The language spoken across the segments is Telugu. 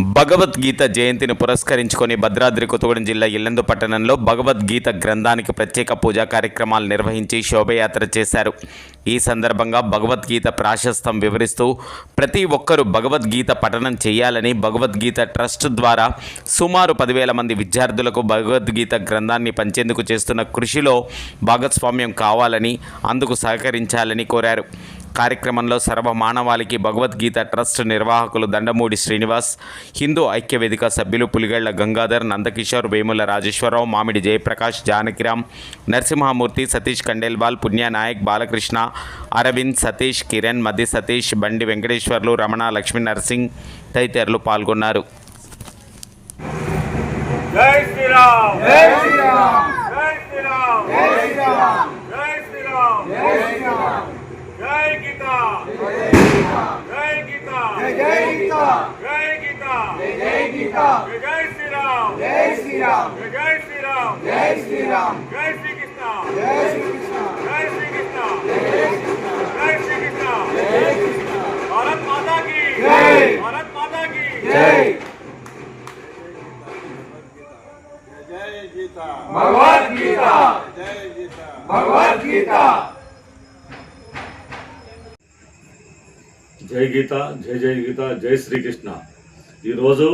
భగవద్గీత జయంతిని పురస్కరించుకొని భద్రాద్రి కొత్తగూడెం జిల్లా ఇల్లందు పట్టణంలో భగవద్గీత గ్రంథానికి ప్రత్యేక పూజా కార్యక్రమాలు నిర్వహించి శోభయాత్ర చేశారు. ఈ సందర్భంగా భగవద్గీత ప్రాశస్తం వివరిస్తూ ప్రతి ఒక్కరూ భగవద్గీత పఠనం చేయాలని భగవద్గీత ట్రస్ట్ ద్వారా సుమారు పదివేల మంది విద్యార్థులకు భగవద్గీత గ్రంథాన్ని పంచేందుకు చేస్తున్న కృషిలో భాగస్వామ్యం కావాలని అందుకు సహకరించాలని కోరారు. కార్యక్రమంలో సర్వ మానవాళికి భగవద్గీత ట్రస్ట్ నిర్వాహకులు దండమూడి శ్రీనివాస్ హిందూ ఐక్యవేదిక సభ్యులు పులిగళ్ళ గంగాధర్ నందకిషోర్ వేముల రాజేశ్వరరావు మామిడి జయప్రకాష్ జానకిరామ్ నరసింహమూర్తి సతీష్ కండేల్వాల్ పుణ్యనాయక్ బాలకృష్ణ అరవింద్ సతీష్ కిరణ్ మధ్య సతీష్ బండి వెంకటేశ్వర్లు రమణ లక్ష్మీ నరసింగ్ తదితరులు పాల్గొన్నారు. జై శ్రీరామ్! జై శ్రీరామ్ జై శ్రీరామ్ జై శ్రీరామ్ జై శ్రీరామ్ జై శ్రీరామ్ జై గీత జై గీత జై గీత జై గీత జై గీత జై శ్రీరామ్ జై శ్రీరామ్ జై శ్రీరామ్ జై శ్రీరామ్ జై శ్రీకృష్ణ జై శ్రీకృష్ణ జై శ్రీకృష్ణ జై శ్రీకృష్ణ జై శ్రీకృష్ణ భారత్ మాతా की। జై భారత్ మాతా की। జై భగవద్గీత భగవద్గీత జై గీత జై జై గీత జై శ్రీకృష్ణ ఈరోజు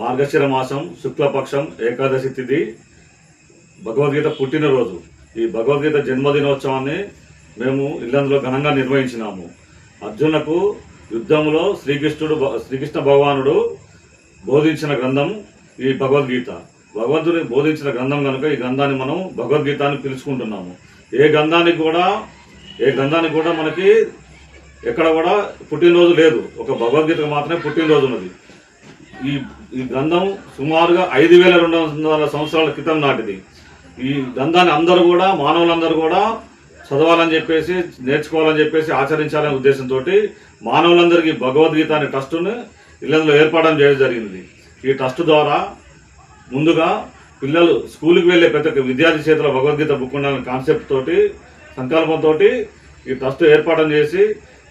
మార్గశిర మాసం శుక్లపక్షం ఏకాదశి తిథి భగవద్గీత పుట్టినరోజు. ఈ భగవద్గీత జన్మదినోత్సవాన్ని మేము ఇల్లందులో ఘనంగా నిర్వహించినాము. అర్జునకు యుద్ధంలో శ్రీకృష్ణుడు శ్రీకృష్ణ భగవానుడు బోధించిన గ్రంథం ఈ భగవద్గీత. భగవంతుని బోధించిన గ్రంథం కనుక ఈ గ్రంథాన్ని మనం భగవద్గీత అని పిలుచుకుంటున్నాము. ఏ గ్రంథానికి కూడా ఏ గ్రంథానికి కూడా మనకి ఎక్కడ కూడా పుట్టినరోజు లేదు. ఒక భగవద్గీతకు మాత్రమే పుట్టినరోజు ఉన్నది. ఈ ఈ గ్రంథం సుమారుగా ఐదు వేల రెండు వందల సంవత్సరాల క్రితం నాటిది. ఈ గ్రంథాన్ని అందరూ కూడా మానవులందరూ కూడా చదవాలని చెప్పేసి నేర్చుకోవాలని చెప్పేసి ఆచరించాలనే ఉద్దేశంతో మానవులందరికీ భగవద్గీత అనే ట్రస్టును ఇళ్ళలో ఏర్పడడం చేయడం జరిగింది. ఈ ట్రస్ట్ ద్వారా ముందుగా పిల్లలు స్కూల్కి వెళ్ళే ప్రతి ఒక్క విద్యార్థి చేతిలో భగవద్గీత బుక్ ఉండాలనే కాన్సెప్ట్ తోటి సంకల్పంతో ఈ ట్రస్ట్ ఏర్పాటు చేసి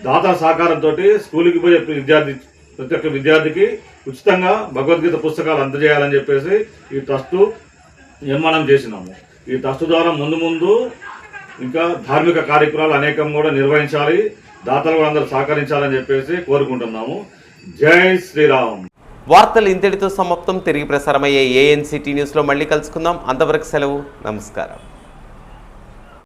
దాతా సహకారంతో స్కూల్కి పోయే విద్యార్థి ప్రతి ఒక్క విద్యార్థికి ఉచితంగా భగవద్గీత పుస్తకాలు అందజేయాలని చెప్పేసి ఈ ట్రస్ట్ నిర్మాణం చేసినాము. ఈ ట్రస్ట్ ద్వారా ముందు ముందు ఇంకా ధార్మిక కార్యక్రమాలు అనేకం కూడా నిర్వహించాలి దాతలు కూడా అందరూ సహకరించాలని చెప్పేసి కోరుకుంటున్నాము. జై శ్రీరామ్. వార్తలు ఇంతటితో సమాప్తం. తిరిగి ప్రసారమయ్యే ఏఎన్సిటీ న్యూస్లో మళ్ళీ కలుసుకుందాం. అంతవరకు సెలవు. నమస్కారం.